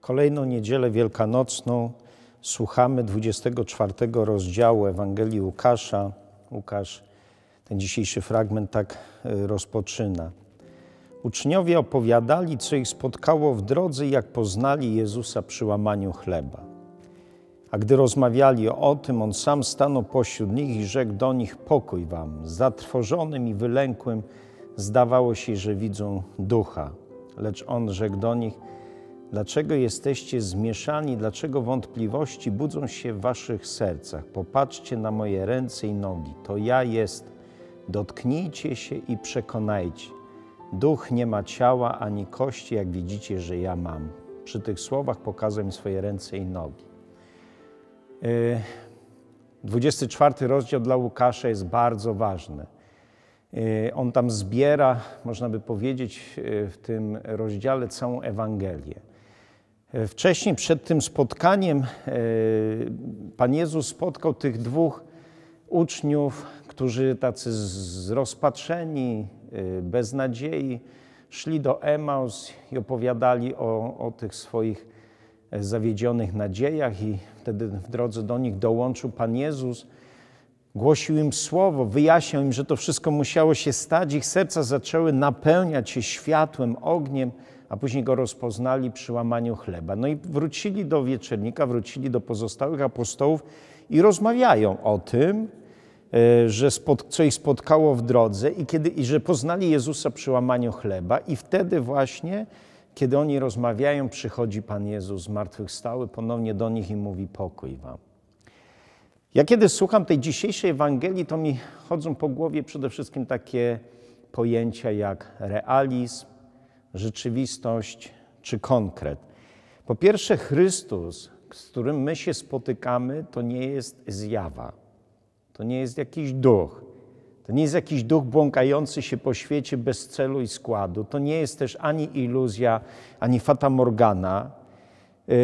kolejną niedzielę wielkanocną słuchamy 24 rozdziału Ewangelii Łukasza. Łukasz ten dzisiejszy fragment tak e, rozpoczyna. Uczniowie opowiadali, co ich spotkało w drodze, jak poznali Jezusa przy łamaniu chleba. A gdy rozmawiali o tym, on sam stanął pośród nich i rzekł do nich: Pokój wam. Zatrwożonym i wylękłym zdawało się, że widzą ducha. Lecz on rzekł do nich: Dlaczego jesteście zmieszani? Dlaczego wątpliwości budzą się w waszych sercach? Popatrzcie na moje ręce i nogi. To ja jest. Dotknijcie się i przekonajcie. Duch nie ma ciała ani kości, jak widzicie, że ja mam. Przy tych słowach pokazał mi swoje ręce i nogi. 24 rozdział dla Łukasza jest bardzo ważny. On tam zbiera, można by powiedzieć, w tym rozdziale całą Ewangelię. Wcześniej, przed tym spotkaniem, Pan Jezus spotkał tych dwóch uczniów, którzy tacy zrozpaczeni, bez nadziei, szli do Emaus i opowiadali o, o tych swoich zawiedzionych nadziejach i wtedy w drodze do nich dołączył Pan Jezus, głosił im słowo, wyjaśniał im, że to wszystko musiało się stać. Ich serca zaczęły napełniać się światłem, ogniem, a później go rozpoznali przy łamaniu chleba. No i wrócili do wieczernika, wrócili do pozostałych apostołów i rozmawiają o tym, e, że spod, co ich spotkało w drodze i, kiedy, i że poznali Jezusa przy łamaniu chleba i wtedy właśnie kiedy oni rozmawiają, przychodzi Pan Jezus zmartwychwstały ponownie do nich i mówi pokój wam. Ja kiedy słucham tej dzisiejszej Ewangelii, to mi chodzą po głowie przede wszystkim takie pojęcia jak realizm, rzeczywistość czy konkret. Po pierwsze, Chrystus, z którym my się spotykamy, to nie jest zjawa, to nie jest jakiś duch. To nie jest jakiś duch błąkający się po świecie bez celu i składu. To nie jest też ani iluzja, ani fatamorgana. Yy,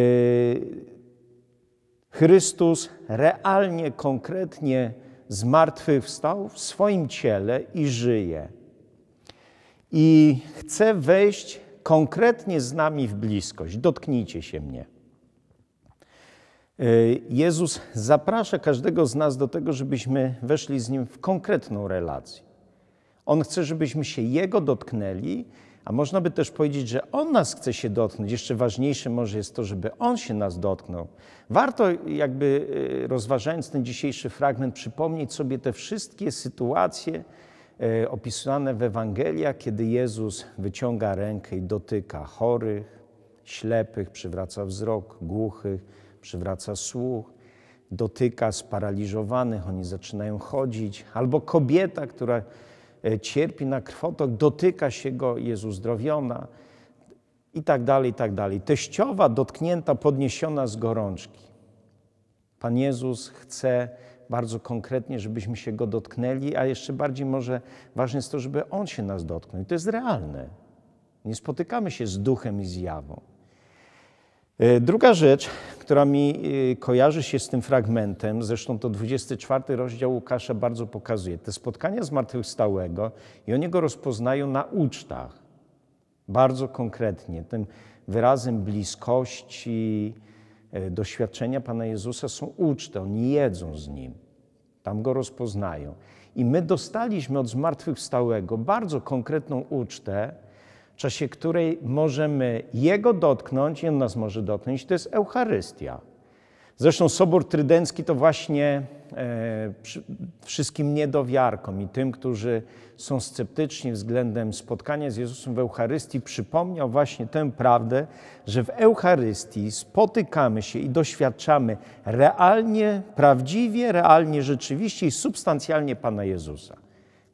Chrystus realnie, konkretnie zmartwychwstał w swoim ciele i żyje. I chce wejść konkretnie z nami w bliskość. Dotknijcie się mnie. Y, Jezus zaprasza każdego z nas do tego, żebyśmy weszli z Nim w konkretną relację. On chce, żebyśmy się Jego dotknęli, a można by też powiedzieć, że On nas chce się dotknąć. Jeszcze ważniejsze może jest to, żeby On się nas dotknął. Warto jakby y, rozważając ten dzisiejszy fragment przypomnieć sobie te wszystkie sytuacje opisane w Ewangeliach, kiedy Jezus wyciąga rękę i dotyka chorych, ślepych, przywraca wzrok, głuchych, przywraca słuch, dotyka sparaliżowanych, oni zaczynają chodzić, albo kobieta, która e, cierpi na krwotok, dotyka się go, jest uzdrowiona i tak dalej, i tak dalej. Teściowa dotknięta, podniesiona z gorączki. Pan Jezus chce bardzo konkretnie, żebyśmy się Go dotknęli, a jeszcze bardziej może ważne jest to, żeby On się nas dotknął. I to jest realne. Nie spotykamy się z duchem i zjawą. E, druga rzecz, która mi e, kojarzy się z tym fragmentem, zresztą to 24 rozdział Łukasza bardzo pokazuje, te spotkania zmartwychwstałego i oni go rozpoznają na ucztach, bardzo konkretnie. Tym wyrazem bliskości, doświadczenia Pana Jezusa są uczty, oni jedzą z Nim, tam go rozpoznają. I my dostaliśmy od zmartwychwstałego bardzo konkretną ucztę, w czasie której możemy Jego dotknąć i On nas może dotknąć, to jest Eucharystia. Zresztą Sobór Trydencki to właśnie e, wszystkim niedowiarkom i tym, którzy są sceptyczni względem spotkania z Jezusem w Eucharystii, przypomniał właśnie tę prawdę, że w Eucharystii spotykamy się i doświadczamy realnie, prawdziwie, realnie, rzeczywiście i substancjalnie Pana Jezusa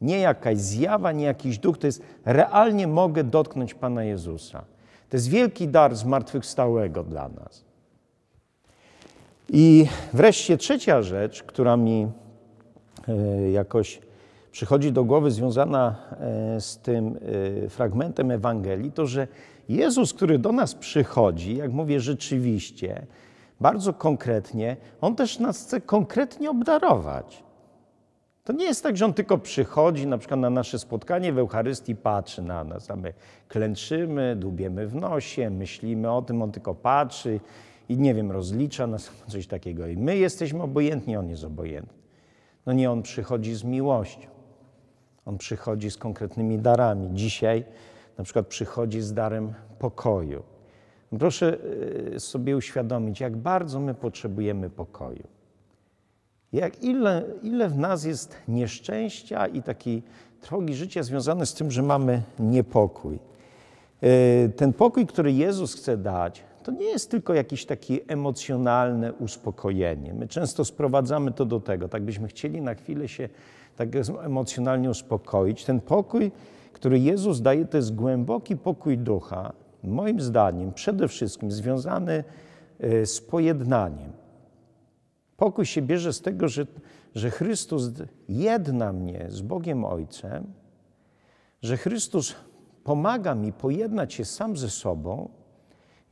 nie jakaś zjawa, nie jakiś duch, to jest realnie mogę dotknąć Pana Jezusa. To jest wielki dar zmartwychwstałego dla nas. I wreszcie trzecia rzecz, która mi e, jakoś przychodzi do głowy, związana e, z tym e, fragmentem Ewangelii, to że Jezus, który do nas przychodzi, jak mówię rzeczywiście, bardzo konkretnie, On też nas chce konkretnie obdarować. To nie jest tak, że On tylko przychodzi na przykład na nasze spotkanie w Eucharystii, patrzy na nas, a my klęczymy, dłubiemy w nosie, myślimy o tym, On tylko patrzy i nie wiem, rozlicza nas, coś takiego. I my jesteśmy obojętni, On jest obojętny. No nie, On przychodzi z miłością. On przychodzi z konkretnymi darami. Dzisiaj na przykład przychodzi z darem pokoju. Proszę y, sobie uświadomić, jak bardzo my potrzebujemy pokoju. Jak ile, ile w nas jest nieszczęścia i takiej trwogi życia związane z tym, że mamy niepokój. Y, ten pokój, który Jezus chce dać, to nie jest tylko jakieś takie emocjonalne uspokojenie. My często sprowadzamy to do tego, tak byśmy chcieli na chwilę się tak emocjonalnie uspokoić. Ten pokój, który Jezus daje, to jest głęboki pokój ducha, moim zdaniem przede wszystkim związany y, z pojednaniem. Pokój się bierze z tego, że, że Chrystus jedna mnie z Bogiem Ojcem, że Chrystus pomaga mi pojednać się sam ze sobą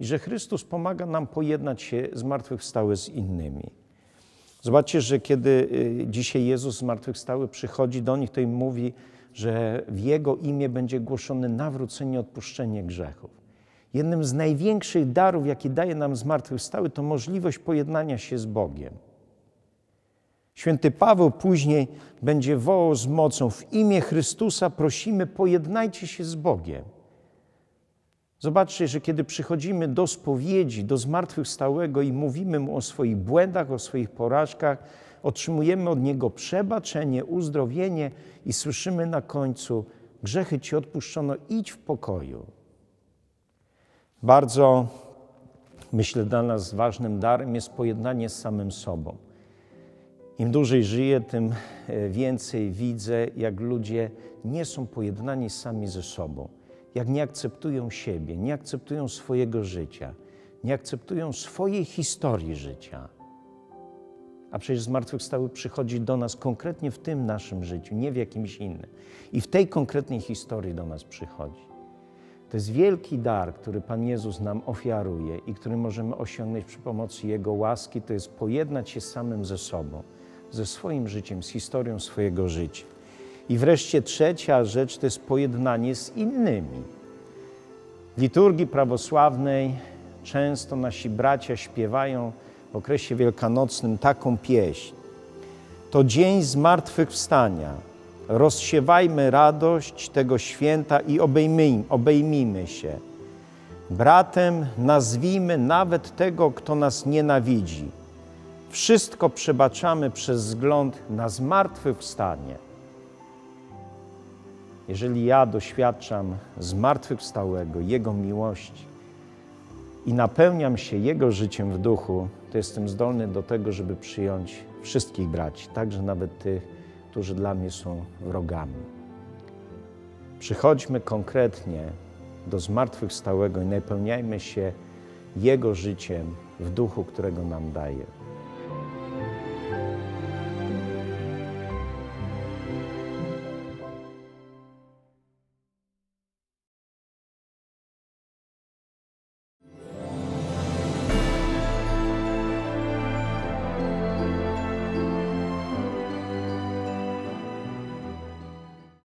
i że Chrystus pomaga nam pojednać się zmartwychwstały z innymi. Zobaczcie, że kiedy y, dzisiaj Jezus zmartwychwstały przychodzi do nich, to im mówi, że w Jego imię będzie głoszone nawrócenie, odpuszczenie grzechów. Jednym z największych darów, jaki daje nam zmartwychwstały, to możliwość pojednania się z Bogiem. Święty Paweł później będzie wołał z mocą: W imię Chrystusa prosimy, pojednajcie się z Bogiem. Zobaczcie, że kiedy przychodzimy do spowiedzi, do zmartwychwstałego i mówimy mu o swoich błędach, o swoich porażkach, otrzymujemy od niego przebaczenie, uzdrowienie i słyszymy na końcu: Grzechy ci odpuszczono, idź w pokoju. Bardzo, myślę, dla nas ważnym darem jest pojednanie z samym sobą. Im dłużej żyję, tym e, więcej widzę, jak ludzie nie są pojednani sami ze sobą, jak nie akceptują siebie, nie akceptują swojego życia, nie akceptują swojej historii życia. A przecież zmartwychwstały przychodzi do nas konkretnie w tym naszym życiu, nie w jakimś innym. I w tej konkretnej historii do nas przychodzi. To jest wielki dar, który Pan Jezus nam ofiaruje i który możemy osiągnąć przy pomocy Jego łaski, to jest pojednać się samym ze sobą ze swoim życiem, z historią swojego życia. I wreszcie trzecia rzecz to jest pojednanie z innymi. W liturgii prawosławnej często nasi bracia śpiewają w okresie wielkanocnym taką pieśń. To dzień zmartwychwstania. Rozsiewajmy radość tego święta i obejmijmy, obejmijmy się. Bratem nazwijmy nawet tego, kto nas nienawidzi wszystko przebaczamy przez wzgląd na zmartwychwstanie. Jeżeli ja doświadczam zmartwychwstałego, Jego miłości i napełniam się Jego życiem w duchu, to jestem zdolny do tego, żeby przyjąć wszystkich braci, także nawet tych, którzy dla mnie są wrogami. Przychodźmy konkretnie do zmartwychwstałego i napełniajmy się Jego życiem w duchu, którego nam daje.